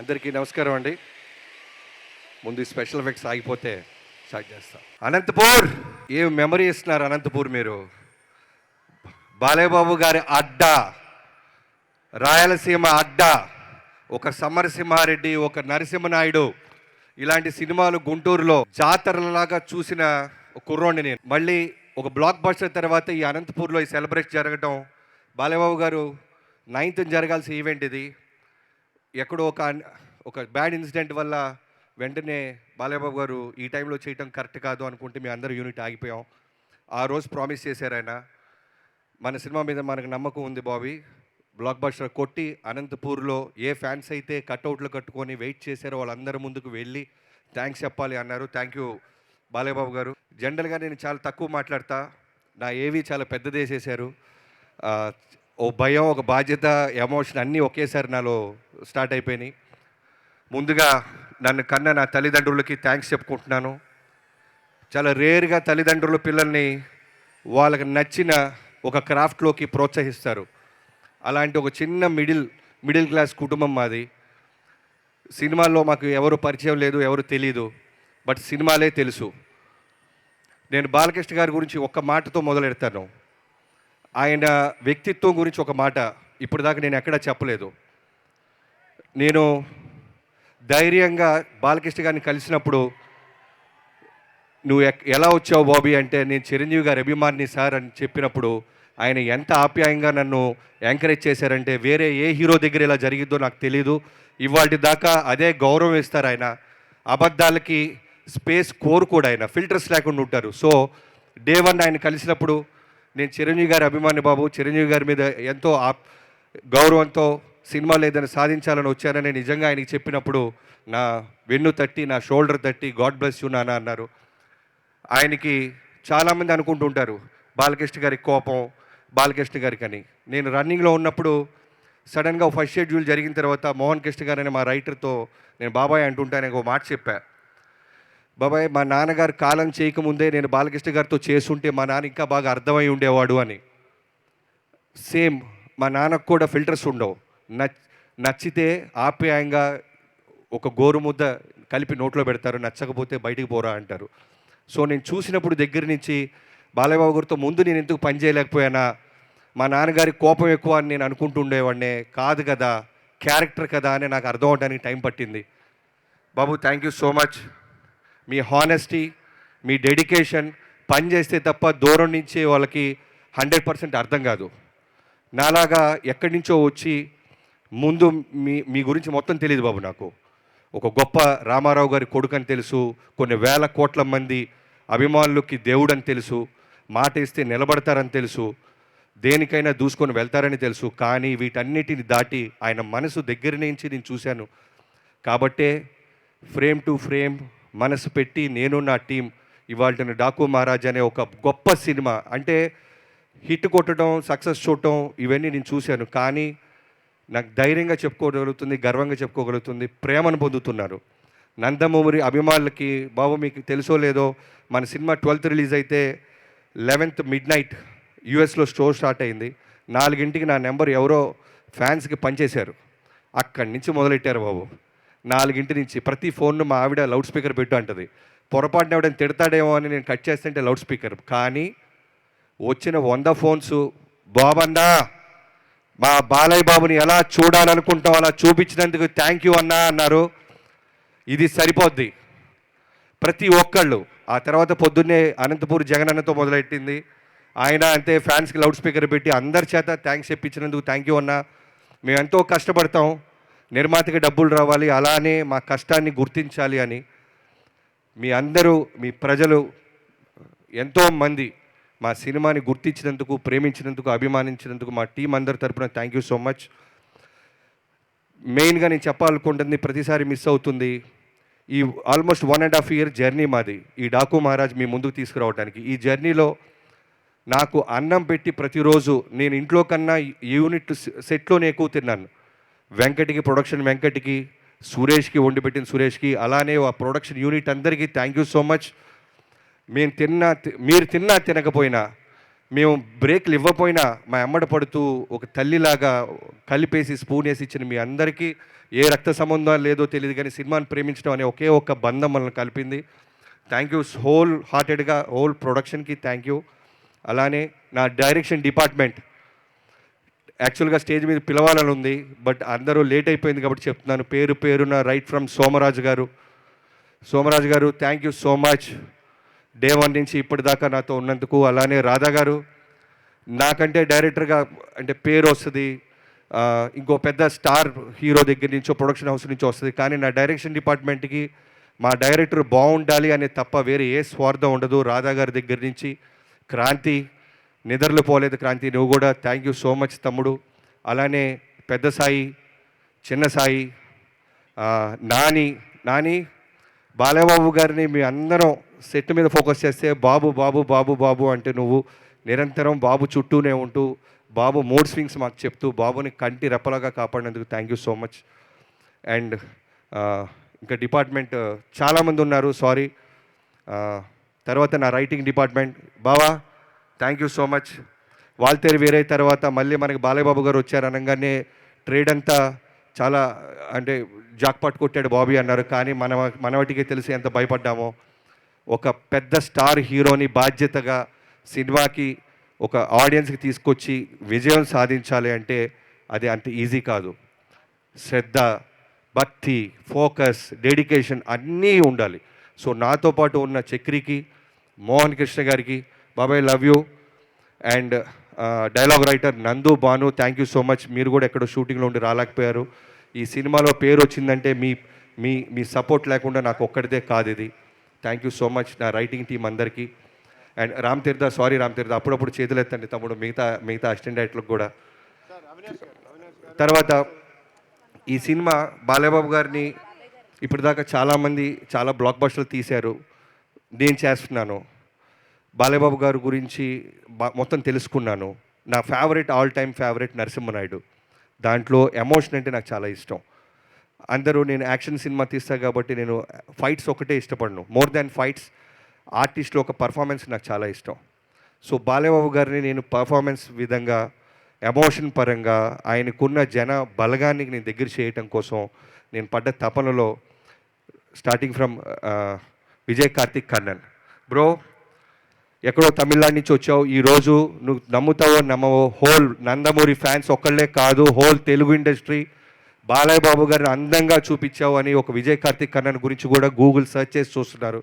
అందరికీ నమస్కారం అండి. ముందు స్పెషల్ ఎఫెక్ట్స్ ఆగిపోతే స్టార్ట్ చేస్తాం. అనంతపూర్! ఏం మెమరీ ఇస్తున్నారు అనంతపూర్ మీరు? బాలయ్యబాబు గారి అడ్డా రాయలసీమ అడ్డా ఒక సమరసింహారెడ్డి ఒక నరసింహనాయుడు ఇలాంటి సినిమాలు గుంటూరులో జాతరలాగా చూసిన ఒక కుర్రోడిని నేను. మళ్ళీ ఒక బ్లాక్ బస్టర్ తర్వాత ఈ అనంతపూర్లో ఈ సెలబ్రేట్ జరగటం బాలయ్యబాబు గారు నైన్త్ జరగాల్సిన ఈవెంట్ ఇది. ఎక్కడో ఒక ఒక బ్యాడ్ ఇన్సిడెంట్ వల్ల వెంటనే బాలయ్యబాబు గారు ఈ టైంలో చేయటం కరెక్ట్ కాదు అనుకుంటే మీ అందరూ యూనిట్ ఆగిపోయాం. ఆ రోజు ప్రామిస్ చేశారు ఆయన. మన సినిమా మీద మనకు నమ్మకం ఉంది బాబీ. బ్లాక్ బస్టర్ కొట్టి అనంతపూర్లో ఏ ఫ్యాన్స్ అయితే కట్అవుట్లు కట్టుకొని వెయిట్ చేశారో వాళ్ళందరి ముందుకు వెళ్ళి థ్యాంక్స్ చెప్పాలి అన్నారు. థ్యాంక్ యూ బాలయ్యబాబు గారు. జనరల్గా నేను చాలా తక్కువ మాట్లాడతా. నా ఏవి చాలా పెద్దదేసేశారు ఓ భయం ఒక బాధ్యత ఎమోషన్ అన్నీ ఒకేసారి నాలో స్టార్ట్ అయిపోయినాయి. ముందుగా నన్ను కన్న నా తల్లిదండ్రులకి థ్యాంక్స్ చెప్పుకుంటున్నాను. చాలా రేర్గా తల్లిదండ్రులు పిల్లల్ని వాళ్ళకి నచ్చిన ఒక క్రాఫ్ట్లోకి ప్రోత్సహిస్తారు. అలాంటి ఒక చిన్న మిడిల్ మిడిల్ క్లాస్ కుటుంబం మాది. సినిమాల్లో మాకు ఎవరు పరిచయం లేదు ఎవరు తెలియదు బట్ సినిమాలే తెలుసు. నేను బాలకృష్ణ గారి గురించి ఒక్క మాటతో మొదలెడతాను. ఆయన వ్యక్తిత్వం గురించి ఒక మాట ఇప్పుడు దాకా నేను ఎక్కడా చెప్పలేదు. నేను ధైర్యంగా బాలకృష్ణ గారిని కలిసినప్పుడు నువ్వు ఎక్- ఎలా వచ్చావు బాబీ అంటే నేను చిరంజీవి గారి అభిమాని సార్ అని చెప్పినప్పుడు ఆయన ఎంత ఆప్యాయంగా నన్ను ఎంకరేజ్ చేశారంటే వేరే ఏ హీరో దగ్గర ఇలా జరిగిద్దో నాకు తెలీదు. ఇవాటి దాకా అదే గౌరవం ఇస్తారు ఆయన. అబద్ధాలకి స్పేస్ కోరుకోడు ఆయన. ఫిల్టర్స్ లేకుండా ఉంటారు. సో డే వన్ ఆయన కలిసినప్పుడు నేను చిరంజీవి గారి అభిమాని బాబు. చిరంజీవి గారి మీద ఎంతో గౌరవంతో సినిమాలు ఏదైనా సాధించాలని వచ్చానని నిజంగా ఆయనకి చెప్పినప్పుడు నా వెన్ను తట్టి నా షోల్డర్ తట్టి గాడ్ బ్లెస్ యూ నాన్న అన్నారు. ఆయనకి చాలామంది అనుకుంటుంటారు బాలకృష్ణ గారి కోపం బాలకృష్ణ గారికి అని. నేను రన్నింగ్లో ఉన్నప్పుడు సడన్గా ఫస్ట్ షెడ్యూల్ జరిగిన తర్వాత మోహన్ కృష్ణ గారు అనే మా రైటర్తో నేను బాబాయ్ అంటుంటాను ఒక మాట చెప్పా. బాబాయ్ మా నాన్నగారు కాలం చేయకముందే నేను బాలకృష్ణ గారితో చేసుంటే మా నాన్న ఇంకా బాగా అర్థమై ఉండేవాడు అని. సేమ్ మా నాన్నకు కూడా ఫిల్టర్స్ ఉండవు. నచ్చితే ఆప్యాయంగా ఒక గోరు ముద్ద కలిపి నోట్లో పెడతారు నచ్చకపోతే బయటికి పోరా అంటారు. సో నేను చూసినప్పుడు దగ్గర నుంచి బాలయ్యబాబు గారితో ముందు నేను ఎందుకు పనిచేయలేకపోయానా మా నాన్నగారి కోపం ఎక్కువ అని నేను అనుకుంటుండేవాడినే కాదు కదా క్యారెక్టర్ కదా అని నాకు అర్థం అవడానికి టైం పట్టింది. బాబు థ్యాంక్ యూ సో మచ్ మీ హానెస్టీ మీ డెడికేషన్ పని చేస్తే తప్ప దూరం నుంచి వాళ్ళకి హండ్రెడ్ పర్సెంట్ అర్థం కాదు. నాలాగా ఎక్కడి నుంచో వచ్చి ముందు మీ మీ గురించి మొత్తం తెలియదు బాబు నాకు. ఒక గొప్ప రామారావు గారి కొడుకు అని తెలుసు కొన్ని వేల కోట్ల మంది అభిమానులకి దేవుడు అని తెలుసు మాట ఇస్తే నిలబడతారని తెలుసు దేనికైనా దూసుకొని వెళ్తారని తెలుసు కానీ వీటన్నిటిని దాటి ఆయన మనసు దగ్గర నుంచి నేను చూశాను. కాబట్టే ఫ్రేమ్ టు ఫ్రేమ్ మనసు పెట్టి నేను నా టీం ఇవాళ డాకు మహారాజ్ అనే ఒక గొప్ప సినిమా. అంటే హిట్ కొట్టడం సక్సెస్ చూడటం ఇవన్నీ నేను చూశాను. కానీ నాకు ధైర్యంగా చెప్పుకోగలుగుతుంది గర్వంగా చెప్పుకోగలుగుతుంది ప్రేమను పొందుతున్నారు. నందమూరి అభిమానులకి బాబు మీకు తెలుసో లేదో మన సినిమా ట్వెల్త్ రిలీజ్ అయితే లెవెన్త్ మిడ్ నైట్ యూఎస్లో స్టోర్ స్టార్ట్ అయింది. నాలుగింటికి నా నెంబర్ ఎవరో ఫ్యాన్స్కి పనిచేశారు అక్కడి నుంచి మొదలెట్టారు బాబు. నాలుగింటి నుంచి ప్రతి ఫోన్ను మా ఆవిడ లౌడ్ స్పీకర్ పెట్టు అంటది. పొరపాటున ఎవడైనా తిడతాడేమో అని నేను కట్ చేస్తుంటే లౌడ్ స్పీకర్. కానీ వచ్చిన వంద ఫోన్స్ బాబన్నా మా బాలయ్య బాబుని ఎలా చూడాలనుకుంటాం అలా చూపించినందుకు థ్యాంక్ యూ అన్నా అన్నారు. ఇది సరిపోద్ది. ప్రతి ఒక్కళ్ళు ఆ తర్వాత పొద్దున్నే అనంతపూర్ జగన్ అన్నతో మొదలెట్టింది. ఆయన అంతే ఫ్యాన్స్కి లౌడ్ స్పీకర్ పెట్టి అందరి చేత థ్యాంక్స్ చెప్పించినందుకు థ్యాంక్ యూ అన్నా. మేము ఎంతో కష్టపడతాం. నిర్మాతకి డబ్బులు రావాలి అలానే మా కష్టాన్ని గుర్తించాలి అని మీ అందరూ మీ ప్రజలు ఎంతో మంది మా సినిమాని గుర్తించినందుకు ప్రేమించినందుకు అభిమానించినందుకు మా టీం అందరి తరపున థ్యాంక్ యూ సో మచ్ మెయిన్గా నేను చెప్పాలనుకుంటుంది ప్రతిసారి మిస్ అవుతుంది. ఈ almost one and half year journey మాది. ఈ డాకు మహారాజ్ మీ ముందుకు తీసుకురావడానికి ఈ జర్నీలో నాకు అన్నం పెట్టి ప్రతిరోజు నేను ఇంట్లో కన్నా యూనిట్ సెట్లోనే ఎక్కువ తిన్నాను. వెంకటికి ప్రొడక్షన్ వెంకటికి సురేష్కి వండి పెట్టిన సురేష్కి అలానే ఆ ప్రొడక్షన్ యూనిట్ అందరికీ థ్యాంక్ యూ సో మచ్ మేము తిన్నా మీరు తిన్నా తినకపోయినా మేము బ్రేక్లు ఇవ్వపోయినా మా అమ్మడ పడుతూ ఒక తల్లిలాగా కలిపేసి స్పూన్ వేసి ఇచ్చిన మీ అందరికీ ఏ రక్త సంబంధం లేదో తెలియదు కానీ సినిమాని ప్రేమించడం అనే ఒకే ఒక్క బంధం మనల్ని కలిపింది. థ్యాంక్ యూ హోల్ హార్టెడ్గా హోల్ ప్రొడక్షన్కి థ్యాంక్ యూ అలానే నా డైరెక్షన్ డిపార్ట్మెంట్ యాక్చువల్గా స్టేజ్ మీద పిలవాలని ఉంది బట్ అందరూ లేట్ అయిపోయింది కాబట్టి చెప్తున్నాను. పేరు పేరున రైట్ ఫ్రమ్ సోమరాజు గారు. సోమరాజు గారు thank you so much day one నుంచి ఇప్పటిదాకా నాతో ఉన్నందుకు అలానే రాధా గారు. నాకంటే డైరెక్టర్గా అంటే పేరు వస్తుంది ఇంకో పెద్ద స్టార్ హీరో దగ్గర నుంచో ప్రొడక్షన్ హౌస్ నుంచో వస్తుంది. కానీ నా డైరెక్షన్ డిపార్ట్మెంట్కి మా డైరెక్టర్ బాగుండాలి అనే తప్ప వేరే ఏ స్వార్థం ఉండదు. రాధా గారి దగ్గర నుంచి క్రాంతి నిద్రలు పోలేదు క్రాంతి నువ్వు కూడా థ్యాంక్ యూ సో మచ్ తమ్ముడు. అలానే పెద్ద సాయి చిన్న సాయి నాని నాని బాలబాబు గారిని మీ అందరం సెట్ మీద ఫోకస్ చేస్తే బాబు బాబు బాబు బాబు అంటే నువ్వు నిరంతరం బాబు చుట్టూనే ఉంటూ బాబు మూడ్ స్వింగ్స్ మాకు చెప్తూ బాబుని కంటి రెప్పలాగా కాపాడినందుకు thank you so much and ఇంకా డిపార్ట్మెంట్ చాలామంది ఉన్నారు సారీ తర్వాత నా రైటింగ్ డిపార్ట్మెంట్ బావా thank you so much Waltair వేరే తర్వాత మళ్ళీ మనకి బాలయ్యబాబు గారు వచ్చారు అనగానే ట్రేడ్ అంతా చాలా అంటే జాక్పాట్ కొట్టాడు బాబీ అన్నారు. కానీ మన మనవటికి తెలిసి ఎంత భయపడ్డామో. ఒక పెద్ద స్టార్ హీరోని బాధ్యతగా సినిమాకి ఒక ఆడియన్స్కి తీసుకొచ్చి విజయం సాధించాలి అంటే అది అంత ఈజీ కాదు. శ్రద్ధ భక్తి ఫోకస్ డెడికేషన్ అన్నీ ఉండాలి. సో నాతో పాటు ఉన్న చక్రికి మోహన్ కృష్ణ గారికి బాబాయ్ love you and dialogue writer Nandu Banu thank you so much మీరు కూడా ఎక్కడో షూటింగ్లో ఉండి రాలేకపోయారు. ఈ సినిమాలో పేరు వచ్చిందంటే మీ మీ మీ సపోర్ట్ లేకుండా నాకు ఒక్కడిదే కాదు ఇది. థ్యాంక్ యూ సో మచ్ నా రైటింగ్ టీం అందరికీ. అండ్ రామ్ తీర్థ సారీ రామ్ తీర్థ అప్పుడప్పుడు చేతులు ఎత్తండి తమ్ముడు మిగతా మిగతా అసిస్టెంట్ డైరెక్టర్లకు కూడా. తర్వాత ఈ సినిమా బాలయబాబు గారిని ఇప్పటిదాకా చాలామంది చాలా బ్లాక్ బస్టర్లు తీశారు. నేను చేస్తున్నాను. బాలయబాబు గారి గురించి మొత్తం తెలుసుకున్నాను. నా favourite all time favourite Narasimha Naidu. దాంట్లో ఎమోషన్ అంటే నాకు చాలా ఇష్టం. అందరూ నేను యాక్షన్ సినిమా తీస్తాను కాబట్టి నేను ఫైట్స్ ఒకటే ఇష్టపడను. మోర్ దాన్ ఫైట్స్ ఆర్టిస్ట్లో ఒక పర్ఫార్మెన్స్ నాకు చాలా ఇష్టం. సో బాలయబాబు గారిని నేను పర్ఫార్మెన్స్ విధంగా ఎమోషన్ పరంగా ఆయనకున్న జన బలగానికి నేను దగ్గర చేయటం కోసం నేను పడ్డ తపనలో starting from Vijay Karthik Kannan bro ఎక్కడో తమిళనాడు నుంచి వచ్చావు. ఈరోజు నువ్వు నమ్ముతావో నమ్మవో హోల్ నందమూరి ఫ్యాన్స్ ఒక్కళ్ళే కాదు హోల్ తెలుగు ఇండస్ట్రీ బాలయ్య బాబు గారిని అందంగా చూపించావు అని ఒక విజయ్ కార్తిక్ కన్నన్ గురించి కూడా గూగుల్ సెర్చ్ చేసి చూస్తున్నారు.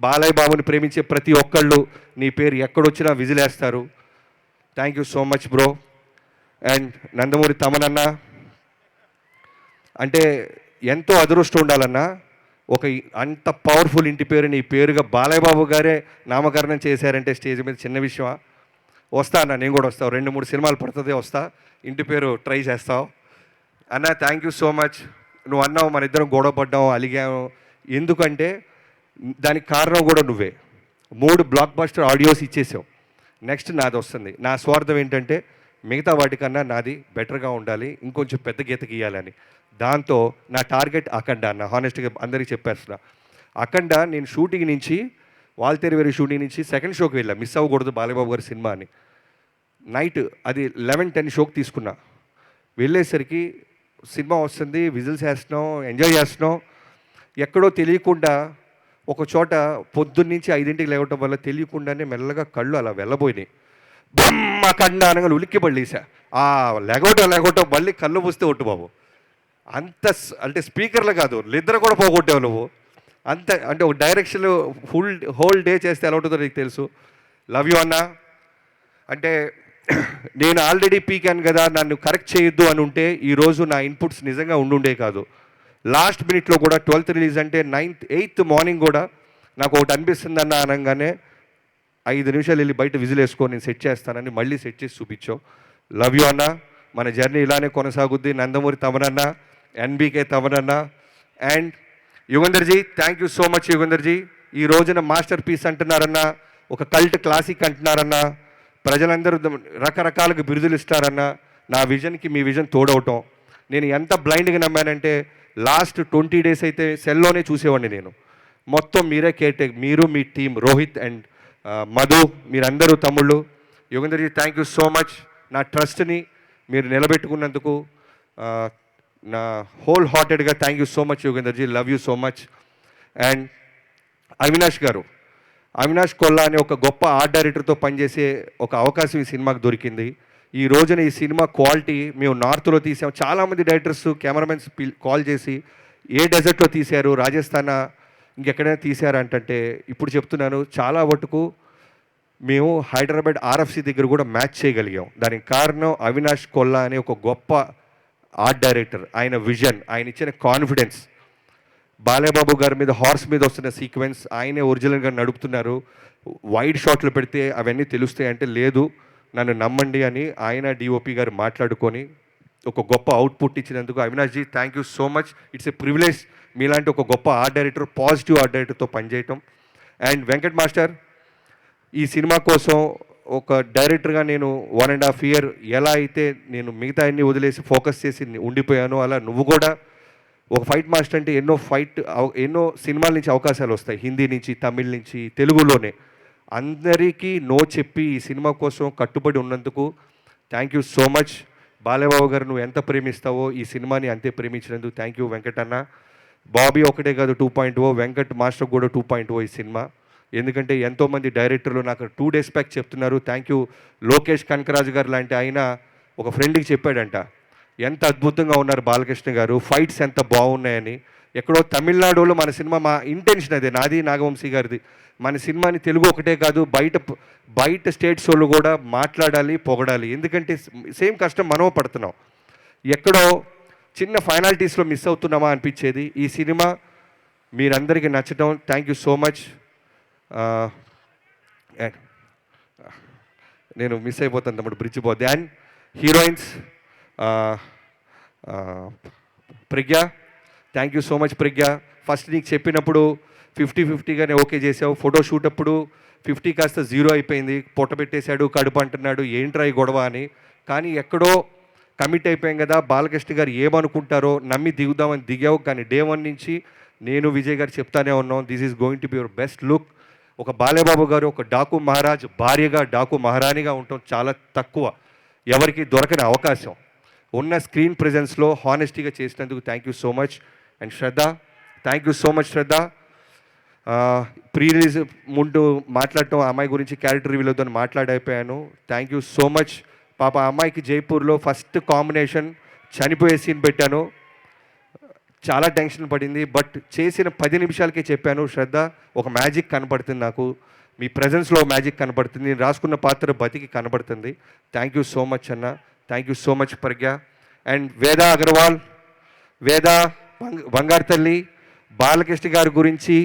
బాలయ్య బాబుని ప్రేమించే ప్రతి ఒక్కళ్ళు నీ పేరు ఎక్కడొచ్చినా విజిలేస్తారు. Thank you so much bro and Nandamuri తమనన్న అంటే ఎంతో అదృష్టం ఉండాలన్నా ఒక అంత పవర్ఫుల్ ఇంటి పేరు నీ పేరుగా బాలయ్యబాబు గారే నామకరణం చేశారంటే స్టేజ్ మీద చిన్న విషయమా? వస్తా అన్న నేను కూడా వస్తావు రెండు మూడు సినిమాలు పడుతుంది వస్తా. ఇంటి పేరు ట్రై చేస్తావు. అన్న థ్యాంక్ యూ సో మచ్ నువ్వు అన్నావు మన ఇద్దరం గొడవ పడ్డావు అలిగాము. ఎందుకంటే దానికి కారణం కూడా నువ్వే. మూడు బ్లాక్ బస్టర్ ఆడియోస్ ఇచ్చేసావు. నెక్స్ట్ నాది వస్తుంది. నా స్వార్థం ఏంటంటే మిగతా వాటికన్నా నాది బెటర్గా ఉండాలి ఇంకొంచెం పెద్ద గీత గీయాలని దాంతో నా టార్గెట్ అఖండ అన్న హానెస్ట్గా అందరికీ చెప్పేస్తున్నా. అఖండ నేను షూటింగ్ నుంచి వాల్తేరి వేరే షూటింగ్ నుంచి సెకండ్ షోకి వెళ్ళా మిస్ అవ్వకూడదు బాలబాబు గారి సినిమా అని. నైట్ అది లెవెన్ టెన్ షోకి తీసుకున్నా. వెళ్ళేసరికి సినిమా వస్తుంది విజిల్స్ వేస్తున్నాం ఎంజాయ్ చేస్తున్నాం. ఎక్కడో తెలియకుండా ఒక చోట పొద్దున్నుంచి ఐదింటికి లేవటం వల్ల తెలియకుండానే మెల్లగా కళ్ళు అలా వెళ్ళబోయినాయి. బొమ్మ కండ అనగా ఉలిక్కి పడలేసా ఆ లెగవటం లెగవటం మళ్ళీ కళ్ళు పూస్తే ఒట్టు బాబు. అంత అంటే స్పీకర్లు కాదు నిద్ర కూడా పోగొట్టావు నువ్వు. అంత అంటే ఒక డైరెక్షన్ ఫుల్ హోల్ డే చేస్తే ఎలా ఉంటుందో నీకు తెలుసు. లవ్ యూ అన్నా. అంటే నేను ఆల్రెడీ పీకాను కదా నన్ను కరెక్ట్ చేయొద్దు అని ఉంటే ఈరోజు నా ఇన్పుట్స్ నిజంగా ఉండుండే కాదు. లాస్ట్ మినిట్లో కూడా ట్వెల్త్ రిలీజ్ అంటే నైన్త్ ఎయిత్ మార్నింగ్ కూడా నాకు ఒకటి అనిపిస్తుందన్న అనగానే ఐదు నిమిషాలు వెళ్ళి బయట విజిల్ వేసుకొని నేను సెట్ చేస్తానని మళ్ళీ సెట్ చేసి చూపించావు. లవ్ యూ అన్న మన జర్నీ ఇలానే కొనసాగుద్ది. నందమూరి తమనన్న NBK తమనన్న and Yugandharji thank you so much Yugandharji ఈ రోజున మాస్టర్ పీస్ అంటున్నారన్న ఒక కల్ట్ క్లాసిక్ అంటున్నారన్న ప్రజలందరూ రకరకాలుగా బిరుదులు ఇస్తారన్న నా విజన్కి మీ విజన్ తోడవటం. నేను ఎంత బ్లైండ్గా నమ్మానంటే లాస్ట్ ట్వంటీ డేస్ అయితే సెల్లోనే చూసేవాడిని నేను. మొత్తం మీరే కేర్ టేక్ మీరు మీ టీం రోహిత్ అండ్ మధు మీరందరూ తమ్ముళ్ళు. Yogendarji thank you so much నా ట్రస్ట్ని మీరు నిలబెట్టుకున్నందుకు నా whole హార్టెడ్గా thank you so much Yogendarji love you so much and Avinash గారు అవినాష్ కొల్లా అనే ఒక గొప్ప ఆర్ట్ డైరెక్టర్తో పనిచేసే ఒక అవకాశం ఈ సినిమాకు దొరికింది. ఈ రోజున ఈ సినిమా క్వాలిటీ మేము నార్త్లో తీసాం. చాలామంది డైరెక్టర్స్ కెమెరామెన్స్ కాల్ చేసి ఏ డెజర్ట్లో తీశారు రాజస్థాన్ ఇంకెక్కడైనా తీశారు అంటే ఇప్పుడు చెప్తున్నాను చాలా మటుకు మేము హైదరాబాద్ ఆర్ఎఫ్సి దగ్గర కూడా మ్యాచ్ చేయగలిగాం. దానికి కారణం అవినాష్ కొల్లా అనే ఒక గొప్ప ఆర్ట్ డైరెక్టర్ ఆయన విజన్ ఆయన ఇచ్చిన కాన్ఫిడెన్స్. బాలేబాబు గారి మీద హార్స్ మీద వస్తున్న సీక్వెన్స్ ఆయనే ఒరిజినల్గా నడుపుతున్నారు. వైడ్ షాట్లు పెడితే అవన్నీ తెలుస్తాయి అంటే లేదు నన్ను నమ్మండి అని ఆయన డిఓపి గారు మాట్లాడుకొని ఒక గొప్ప అవుట్పుట్ ఇచ్చినందుకు Avinash ji thank you so much it's a privilege మీలాంటి ఒక గొప్ప ఆర్ట్ డైరెక్టర్ పాజిటివ్ ఆర్ట్ డైరెక్టర్తో పనిచేయటం. అండ్ వెంకట్ మాస్టర్ ఈ సినిమా కోసం ఒక డైరెక్టర్గా నేను వన్ అండ్ హాఫ్ ఇయర్ ఎలా అయితే నేను మిగతా అన్ని వదిలేసి ఫోకస్ చేసి ఉండిపోయానో అలా నువ్వు కూడా ఒక ఫైట్ మాస్టర్ అంటే ఎన్నో ఫైట్ ఎన్నో సినిమాల నుంచి అవకాశాలు వస్తాయి. హిందీ నుంచి తమిళ్ నుంచి తెలుగులోనే. అందరికీ నో చెప్పి ఈ సినిమా కోసం కట్టుబడి ఉన్నందుకు thank you so much Balayyababu గారు నువ్వు ఎంత ప్రేమిస్తావో ఈ సినిమాని అంతే ప్రేమించినందుకు థ్యాంక్ యూ వెంకటన్న. బాబీ ఒకటే కాదు two point O Venkat master కూడా టూ పాయింట్ ఓ ఈ సినిమా. ఎందుకంటే ఎంతోమంది డైరెక్టర్లు నాకు టూ డేస్ బ్యాక్ చెప్తున్నారు థ్యాంక్ యూ లోకేష్ కనకరాజు గారు లాంటి ఆయన ఒక ఫ్రెండ్కి చెప్పాడంట. ఎంత అద్భుతంగా ఉన్నారు బాలకృష్ణ గారు ఫైట్స్ ఎంత బాగున్నాయని. ఎక్కడో తమిళనాడులో మన సినిమా మా ఇంటెన్షన్ అదే నాది నాగవంశీ గారిది. మన సినిమాని తెలుగు ఒకటే కాదు బయట బయట స్టేట్స్ వాళ్ళు కూడా మాట్లాడాలి పొగడాలి. ఎందుకంటే సేమ్ కష్టం మనం పడుతున్నాం. ఎక్కడో చిన్న ఫైనాలిటీస్లో మిస్ అవుతున్నామా అనిపించేది. ఈ సినిమా మీరందరికీ నచ్చడం thank you so much and నేను మిస్ అయిపోతాను తమ్ముడు బ్రిడ్జ్ పోతే. And heroines Pragya thank you so much Pragya first నీకు చెప్పినప్పుడు ఫిఫ్టీ ఫిఫ్టీగానే ఓకే చేసావు. ఫోటో షూట్ అప్పుడు ఫిఫ్టీ కాస్త జీరో అయిపోయింది. పొట్ట పెట్టేశాడు కడుపు అంటున్నాడు ఏంట్రా ఈ గొడవ అని. కానీ ఎక్కడో కమిట్ అయిపోయాం కదా బాలకృష్ణ గారు ఏమనుకుంటారో నమ్మి దిగుదామని దిగావు. కానీ డే వన్ నుంచి నేను విజయ్ గారు చెప్తానే ఉన్నాం this is going to be your best look ఒక బాలేబాబు గారు ఒక డాకు మహారాజ్ భార్యగా డాకు మహారాణిగా ఉండటం చాలా తక్కువ. ఎవరికి దొరకని అవకాశం. ఉన్న స్క్రీన్ ప్రెజెన్స్లో హానెస్టీగా చేసినందుకు thank you so much and Shraddha thank you so much Shraddha. Pre release ముందు మాట్లాడటం అమ్మాయి గురించి క్యారెక్టర్ రివ్యూలతో మాట్లాడైపోయాను. థ్యాంక్ యూ సో మచ్ పాప అమ్మాయికి జైపూర్లో ఫస్ట్ కాంబినేషన్ చనిపోయే సీన్ పెట్టాను. చాలా టెన్షన్ పడింది బట్ చేసిన పది నిమిషాలకే చెప్పాను శ్రద్ధ ఒక మ్యాజిక్ కనపడుతుంది నాకు. మీ ప్రజెన్స్లో మ్యాజిక్ కనపడుతుంది నేను రాసుకున్న పాత్ర బతికి కనబడుతుంది. థ్యాంక్ యూ సో మచ్ అన్న. Thank you so much Pragya. And Veda Agarwal Veda బంగారు తల్లి బాలకృష్ణ గారి గురించి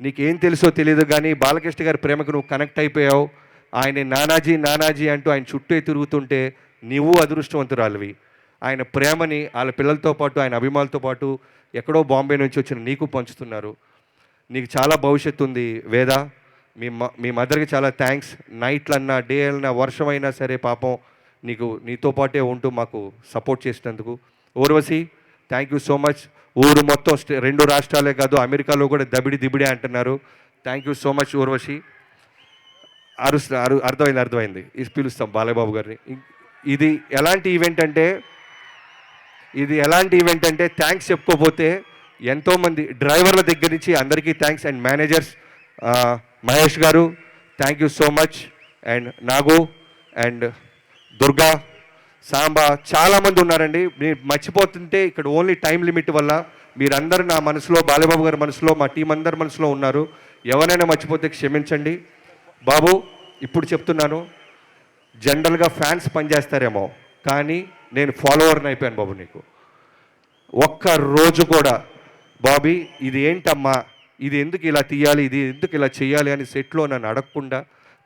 నీకేం తెలుసో తెలియదు కానీ బాలకృష్ణ గారి ప్రేమకు నువ్వు కనెక్ట్ అయిపోయావు. ఆయన నానాజీ నానాజీ అంటూ ఆయన చుట్టూ తిరుగుతుంటే నీవు అదృష్టవంతురాలివి. ఆయన ప్రేమని వాళ్ళ పిల్లలతో పాటు ఆయన అభిమానులతో పాటు ఎక్కడో బాంబే నుంచి వచ్చిన నీకు పంచుతున్నారు. నీకు చాలా భవిష్యత్తు ఉంది వేద. మీ మ మీ మదర్కి చాలా థ్యాంక్స్ నైట్లన్నా డే అన్నా వర్షం అయినా సరే పాపం నీకు నీతో పాటే ఉంటూ మాకు సపోర్ట్ చేసినందుకు. Urvashi thank you so much ఊరు మొత్తం రెండు రాష్ట్రాలే కాదు అమెరికాలో కూడా దబిడి దిబిడి అంటున్నారు. Thank you so much Urvashi. అరుస్తు అరు అర్థమైంది అర్థమైంది. ఇది పిలుస్తాం బాలయ్యబాబు గారిని. ఇది ఎలాంటి ఈవెంట్ అంటే ఇది ఎలాంటి ఈవెంట్ అంటే థ్యాంక్స్ చెప్పుకోపోతే ఎంతోమంది డ్రైవర్ల దగ్గర నుంచి అందరికీ థ్యాంక్స్ అండ్ మేనేజర్స్ మహేష్ గారు thank you so much. And Nagu and Durga Samba చాలామంది ఉన్నారండి. మీరు మర్చిపోతుంటే ఇక్కడ ఓన్లీ టైం లిమిట్ వల్ల మీరందరూ నా మనసులో బాలబాబు గారి మనసులో మా టీం అందరి మనసులో ఉన్నారు. ఎవరైనా మర్చిపోతే క్షమించండి. బాబు ఇప్పుడు చెప్తున్నాను జనరల్గా ఫ్యాన్స్ పనిచేస్తారేమో కానీ నేను ఫాలోవర్ని అయిపోయాను బాబు నీకు. ఒక్క రోజు కూడా బాబీ ఇది ఏంటమ్మా ఇది ఎందుకు ఇలా తీయాలి ఇది ఎందుకు ఇలా చేయాలి అని సెట్లో నన్ను అడగకుండా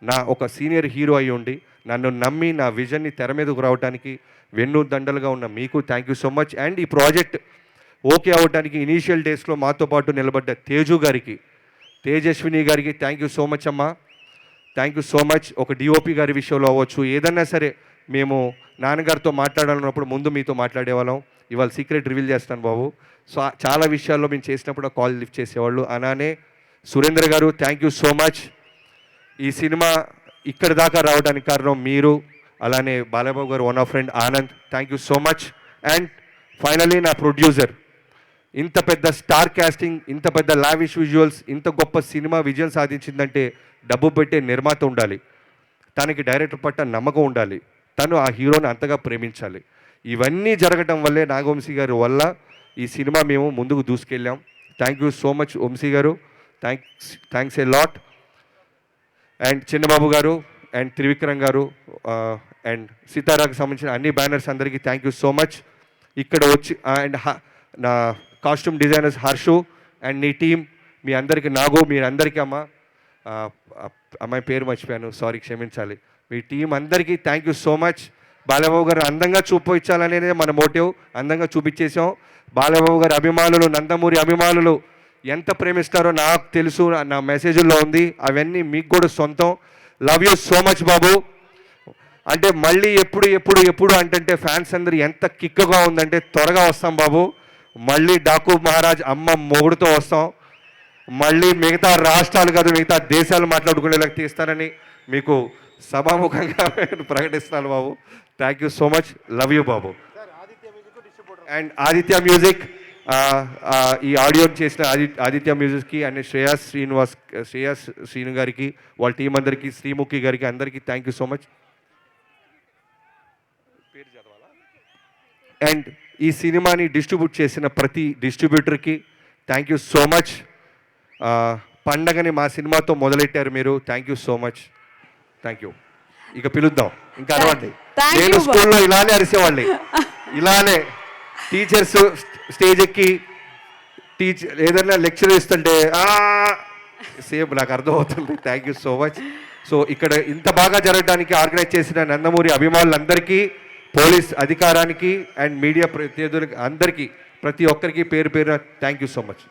నా ఒక సీనియర్ హీరో అయి ఉండి నన్ను నమ్మి నా విజన్ని తెర మీదకు రావడానికి వెన్ను దండలుగా ఉన్న మీకు thank you so much and ఈ ప్రాజెక్ట్ ఓకే అవ్వడానికి ఇనీషియల్ డేస్లో మాతో పాటు నిలబడ్డ తేజు గారికి తేజస్విని గారికి థ్యాంక్ యూ సో మచ్ అమ్మా. థ్యాంక్ యూ సో మచ్ ఒక డిఓపి గారి విషయంలో అవ్వచ్చు. ఏదన్నా సరే మేము నాన్నగారితో మాట్లాడాలన్నప్పుడు ముందు మీతో మాట్లాడేవాళ్ళం. ఇవాళ సీక్రెట్ రివీల్ చేస్తాను బాబు. సో చాలా విషయాల్లో మేము చేసినప్పుడు కాల్ లిఫ్ట్ చేసేవాళ్ళు. అలానే సురేంద్ర గారు థ్యాంక్ యూ సో మచ్ ఈ సినిమా ఇక్కడ దాకా రావడానికి కారణం మీరు అలానే బాలబాబు గారు one of friend Anand. Thank you so much and finally నా ప్రొడ్యూసర్ ఇంత పెద్ద స్టార్ కాస్టింగ్ ఇంత పెద్ద లావిష్ విజువల్స్ ఇంత గొప్ప సినిమా విజయం సాధించిందంటే డబ్బు పెట్టే నిర్మాత ఉండాలి. తనకి డైరెక్టర్ పట్ల నమ్మకం ఉండాలి. తను ఆ హీరోని అంతగా ప్రేమించాలి. ఇవన్నీ జరగటం వల్లే నాగవంశీ గారి వల్ల ఈ సినిమా మేము ముందుకు దూసుకెళ్ళాం. Thank you so much Vamsi గారు. Thanks thanks a lot and Chinnababu గారు అండ్ త్రివిక్రమ్ గారు అండ్ సీతారాకు సంబంధించిన అన్ని బ్యానర్స్ అందరికీ థ్యాంక్ యూ సో మచ్ ఇక్కడ వచ్చి అండ్ నా కాస్ట్యూమ్ డిజైనర్స్ హర్షు అండ్ నీ టీం మీ అందరికీ నాగో మీ అందరికీ అమ్మ అమ్మాయి పేరు మర్చిపోయాను సారీ క్షమించాలి. మీ టీం అందరికీ thank you so much Balababu గారు అందంగా చూపించాలనేది మన మోటివ్ అందంగా చూపించేసాం బాలబాబు గారి అభిమానులు నందమూరి అభిమానులు ఎంత ప్రేమిస్తారో నాకు తెలుసు నా- నా మెసేజ్లో ఉంది. అవన్నీ మీకు కూడా సొంతం. లవ్ యూ సో మచ్ బాబు. అంటే మళ్ళీ ఎప్పుడు ఎప్పుడు ఎప్పుడు అంటే ఫ్యాన్స్ అందరు ఎంత కిక్కగా ఉందంటే త్వరగా వస్తాం బాబు. మళ్ళీ డాకు మహారాజ్ అమ్మ మొగుడుతో వస్తాం. మళ్ళీ మిగతా రాష్ట్రాలు కాదు మిగతా దేశాలు మాట్లాడుకునేలా తీస్తానని మీకు సభాముఖంగా ప్రకటిస్తున్నాను బాబు. Thank you so much love you Babu. And Aditya music ఈ ఆడియో చేసిన ఆది ఆదిత్య మ్యూజిక్కి అండ్ శ్రేయాస్ శ్రీనివాస్ శ్రేయాస్ శ్రీను గారికి వాళ్ళ టీం అందరికీ శ్రీముఖి గారికి అందరికీ thank you so much and ఈ సినిమాని డిస్ట్రిబ్యూట్ చేసిన ప్రతి డిస్ట్రిబ్యూటర్కి థ్యాంక్ యూ సో మచ్ పండగని మా సినిమాతో మొదలెట్టారు మీరు. Thank you so much thank you ఇక పిలుద్దాం. ఇంకా అరవండి. Thank నేను స్కూల్లో ఇలానే అరిసేవాళ్ళని ఇలానే టీచర్స్ స్టేజ్ ఎక్కి టీచర్ ఏదైనా లెక్చర్ ఇస్తుంటే సేమ్ నాకు అర్థమవుతుంది. Thank you so much so ఇక్కడ ఇంత బాగా జరగడానికి ఆర్గనైజ్ చేసిన నందమూరి అభిమానులందరికీ పోలీస్ అధికారానికి అండ్ మీడియా ప్రతినిధులకి అందరికీ ప్రతి ఒక్కరికి పేరు పేరు థ్యాంక్ యూ సో మచ్